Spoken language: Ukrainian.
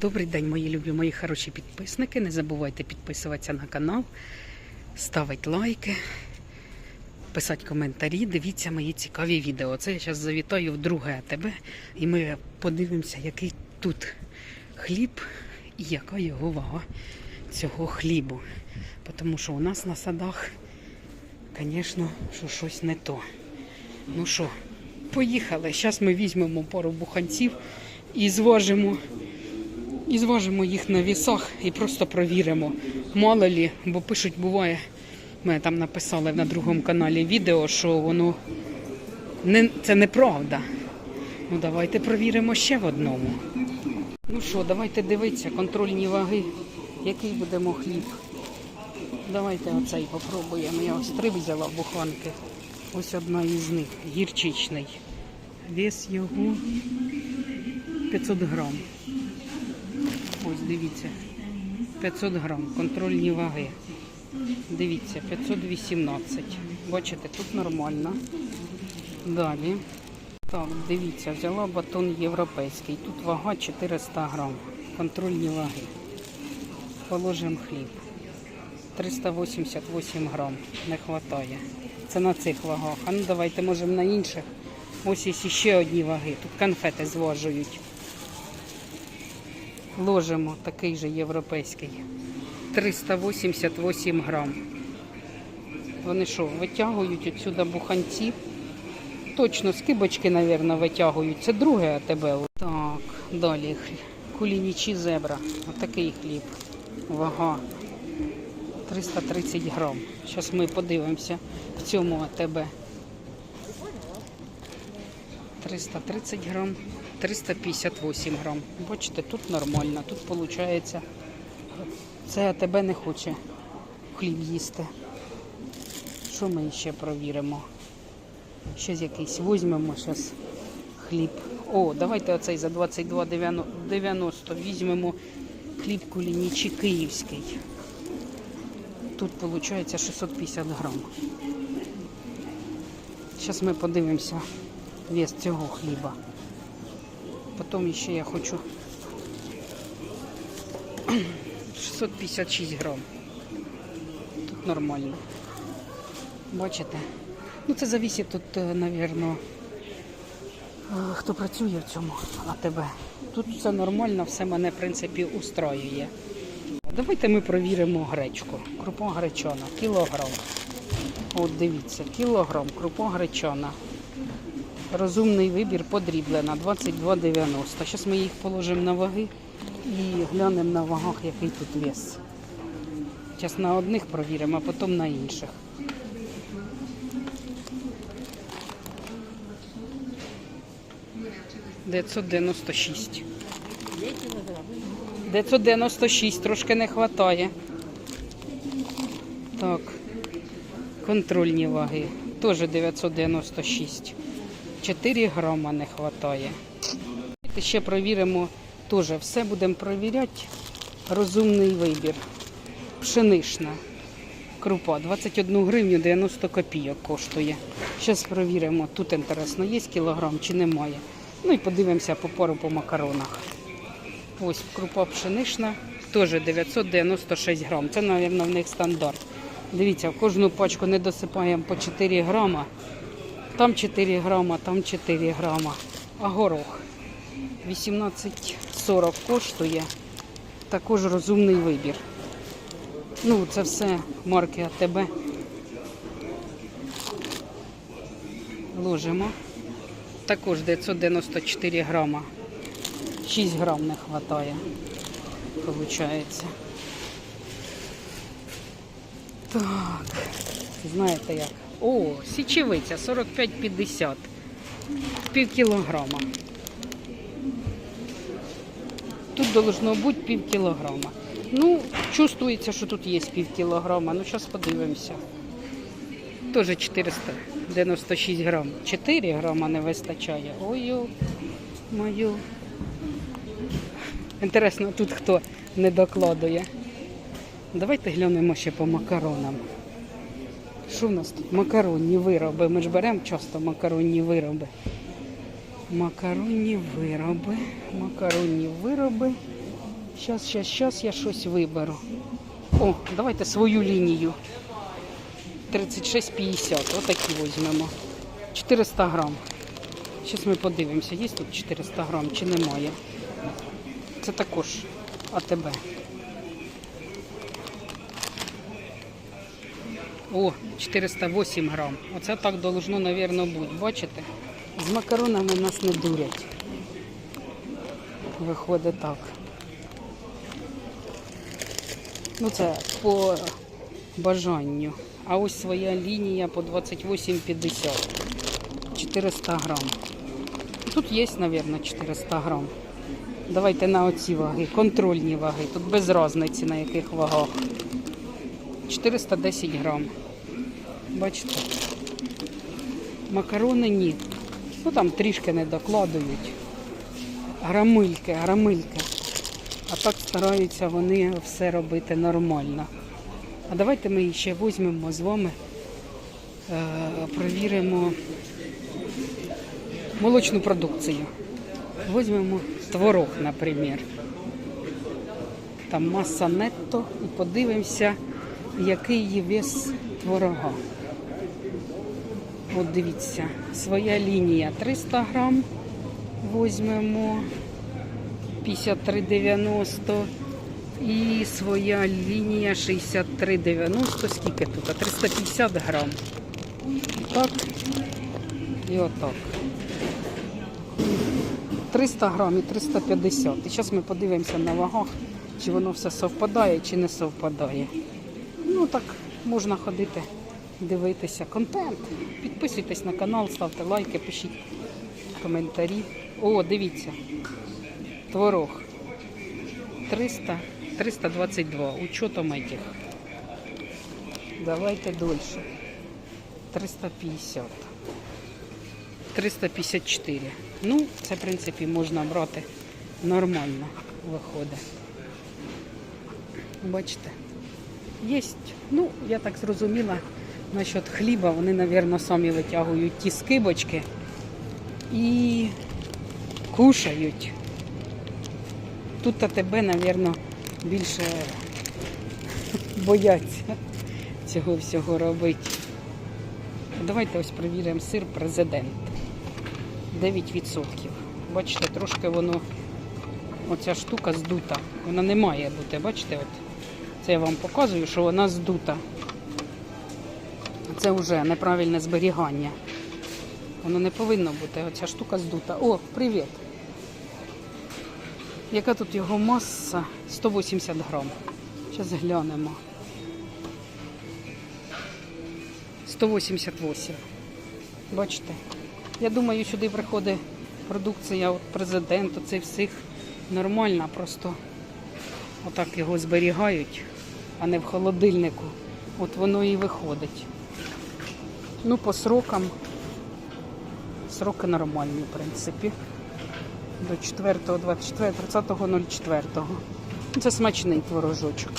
Добрий день, мої любі, мої хороші підписники. Не забувайте підписуватися на канал, ставити лайки, писати коментарі. Дивіться мої цікаві відео. Це я зараз завітаю в друге АТБ і ми подивимося, який тут хліб і яка його вага цього хлібу. Тому що у нас на садах, звісно, що щось не то. Ну що, поїхали. Зараз ми візьмемо пару буханців і зважимо. І зважимо їх на вісах і просто провіримо. Мало лі, бо пишуть, буває, ми там написали на другому каналі відео, що воно не, це неправда. Ну давайте провіримо ще в одному. Ну що, давайте дивитися, контрольні ваги, який будемо хліб. Давайте оцей попробуємо. Я ось три взяла буханки. Ось одна із них, гірчичний. Вес його 500 грам. Дивіться. 500 грам, контрольні ваги. Дивіться, 518. Бачите, тут нормально. Далі. Так, дивіться, взяла батон європейський. Тут вага 400 грам. Контрольні ваги. Положимо хліб. 388 грам. Не вистачає. Це на цих вагах. А ну давайте можемо на інших. Ось ще одні ваги. Тут конфети зважують. Ложимо такий же європейський. 388 грам. Вони що, витягують отсюда буханці? Точно, скибочки, мабуть, витягують. Це друге АТБ. Так, далі. Кулінічі зебра. Отакий хліб. Вага. 330 грам. Зараз ми подивимося в цьому АТБ. 330 грам, 358 грам. Бачите, тут нормально. Тут виходить, це тебе не хоче хліб їсти. Що ми ще провіримо? Щось якийсь візьмемо зараз хліб. О, давайте оцей за 22,90 візьмемо хліб кулінічі київський. Тут виходить 650 грам. Зараз ми подивимося вес цього хліба. Потім ще я хочу 656 грам. Тут нормально. Бачите? Ну це зависить тут, мабуть, хто працює в цьому АТБ. Тут все нормально, все мене, в принципі, устроює. Давайте ми провіримо гречку. Крупа гречана, кілограм. От дивіться, кілограм, крупа гречана. Розумний вибір подріблена 22,90. Зараз ми їх положимо на ваги і глянемо на вагах, який тут вес. Зараз на одних провіримо, а потім на інших. Дев'ятсот дев'яносто шість. 996, трошки не вистачає. Так, контрольні ваги. Теж 996. 4 грама не вистачає. Ще провіримо, теж все будемо провіряти. Розумний вибір. Пшенична крупа 21 гривню 90 копійок коштує. Зараз провіримо, тут інтересно, є кілограм чи немає. Ну і подивимося по пару по макаронах. Ось крупа пшенична, теж 996 грам. Це, мабуть, в них стандарт. Дивіться, в кожну пачку не досипаємо по 4 грама. Там 4 грама, там 4 грама. А горох 18,40 коштує. Також розумний вибір. Ну, це все марки АТБ. Ложимо. Також 994 грама. 6 грам не вистачає. Получається. Так, знаєте як? О, січевиця 45,50. Пів кілограма. Тут должно бути пів кілограма. Ну, чувствується, що тут є пів кілограма. Ну, зараз подивимося. Теж 496 грам. 4 грама не вистачає. Ой, мою. Інтересно, тут хто не докладує. Давайте глянемо ще по макаронам. Що в нас тут? Макаронні вироби. Ми ж беремо часто макаронні вироби. Макаронні вироби. Макаронні вироби. Щас, щас, щас я щось виберу. О, давайте свою лінію. 36,50. Отакі візьмемо. 400 грам. Зараз ми подивимося, є тут 400 грам чи немає. Це також АТБ. О, 408 грам. Оце так должно, мабуть, бути. Бачите? З макаронами нас не дурять. Виходить так. Ну, це по бажанню. А ось своя лінія по 28,50. 400 грам. Тут є, мабуть, 400 грам. Давайте на оці ваги, контрольні ваги. Тут без різниці на яких вагах. 410 грам. Бачите? Макарони ні. Ну там трішки не докладують. Грамильки, грамильки. А так стараються вони все робити нормально. А давайте ми ще візьмемо з вами, е, провіримо молочну продукцію. Візьмемо творог, наприклад. Там маса нетто і подивимося, який є вес творога. От дивіться, своя лінія 300 грам. Візьмемо 53,90 і своя лінія 63,90. Скільки тут? 350 грам. Так. І отак. 300 грам і 350. І зараз ми подивимося на вагах, чи воно все совпадає, чи не совпадає. Ну так, можна ходити, дивитися контент. Підписуйтесь на канал, ставте лайки, пишіть коментарі. О, дивіться. Творог. 300, 322. Учетом этих. Давайте дольше. 350. 354. Ну, це, в принципі, можна брати нормально виходить. Бачите? Єсть. Ну, я так зрозуміла, насчет хліба вони, мабуть, самі витягують ті скибочки і кушають. Тут АТБ, мабуть, більше бояться цього всього робити. Давайте ось перевіримо сир президент. 9%. Бачите, трошки воно, оця штука здута. Вона не має бути, бачите, от. Це я вам показую, що вона здута. Це вже неправильне зберігання. Воно не повинно бути. Оця штука здута. О, привіт! Яка тут його маса? 180 грам. Зараз глянемо. 188. Бачите? Я думаю, сюди приходить продукція от президента, це всіх нормальна, просто отак його зберігають, а не в холодильнику. От воно і виходить. Ну, по срокам, сроки нормальні, в принципі. До 4, 24, 30.04. Ну, Це смачний творожочок.